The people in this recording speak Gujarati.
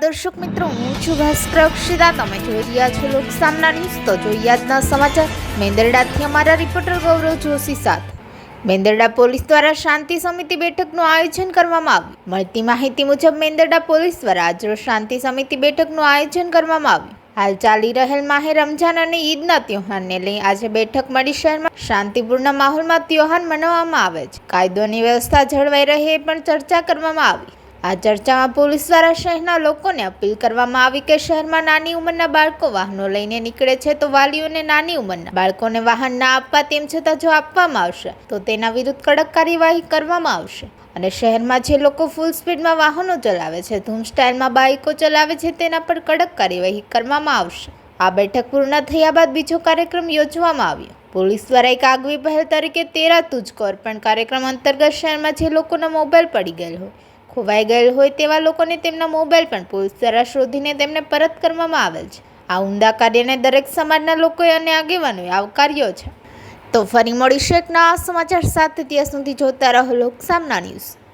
દર્શક મિત્રો, હું છું ભાસ્કર અક્ષિતા તમે જોઈ રહ્યા છો લોકસામના ન્યૂઝ. તો જોઈએ આજના સમાચાર. મેંદરડાથી અમારા રિપોર્ટર ગૌરવ જોશી સાથે. મેંદરડા પોલીસ દ્વારા શાંતિ સમિતિ બેઠકનું આયોજન કરવામાં આવ્યું. મળતી માહિતી મુજબ મેંદરડા પોલીસ દ્વારા આજરોજ શાંતિ સમિતિ બેઠકનું આયોજન કરવામાં આવ્યું. હાલ ચાલી રહેલ માહે રમઝાન અને ઈદના તહેવારને લઈ આજે બેઠક મળી શહેરમાં શાંતિપૂર્ણ માહોલમાં તહેવાર મનાવવામાં આવે છે. કાયદોની વ્યવસ્થા જળવાઈ રહે એ પણ ચર્ચા કરવામાં આવી. આ ચર્ચામાં પોલીસ દ્વારા શહેરના લોકોને અપીલ કરવામાં આવી કે શહેરમાં નાની ઉંમરના બાળકો વાહનો લઈને નીકળે છે તો વાલીઓને નાની ઉંમરના બાળકોને વાહન ના આપવા તેમ છતાં જો આપવામાં આવશે, તો તેના વિરુદ્ધ કડક કાર્યવાહી કરવામાં આવશે. અને શહેરમાં જે લોકો ફૂલ સ્પીડમાં વાહનો ચલાવે છે, ધૂમ સ્ટાઇલમાં બાઇકો ચલાવે છે, તેના પર કડક કાર્યવાહી કરવામાં આવશે. આ બેઠક પૂર્ણ થયા બાદ બીજો કાર્યક્રમ યોજવામાં આવ્યો. પોલીસ દ્વારા એક આગવી પહેલ તરીકે તેરા તુજકો અર્પણ કાર્યક્રમ અંતર્ગત શહેરમાં જે લોકોના મોબાઈલ પડી ગયેલ હોય ખોવાઈ ગયેલ હોય તેવા લોકોને તેમના મોબાઈલ પણ પોલીસ દ્વારા શોધીને તેમને પરત કરવામાં આવેલ છે. આ ઉમદા કાર્યને દરેક સમાજના લોકોએ અને આગેવાનોએ આવકાર્યો છે. તો ફરી મળીશું એક નવા સમાચાર સાથે. ત્યાં સુધી જોતા રહો લોકસામના ન્યૂઝ.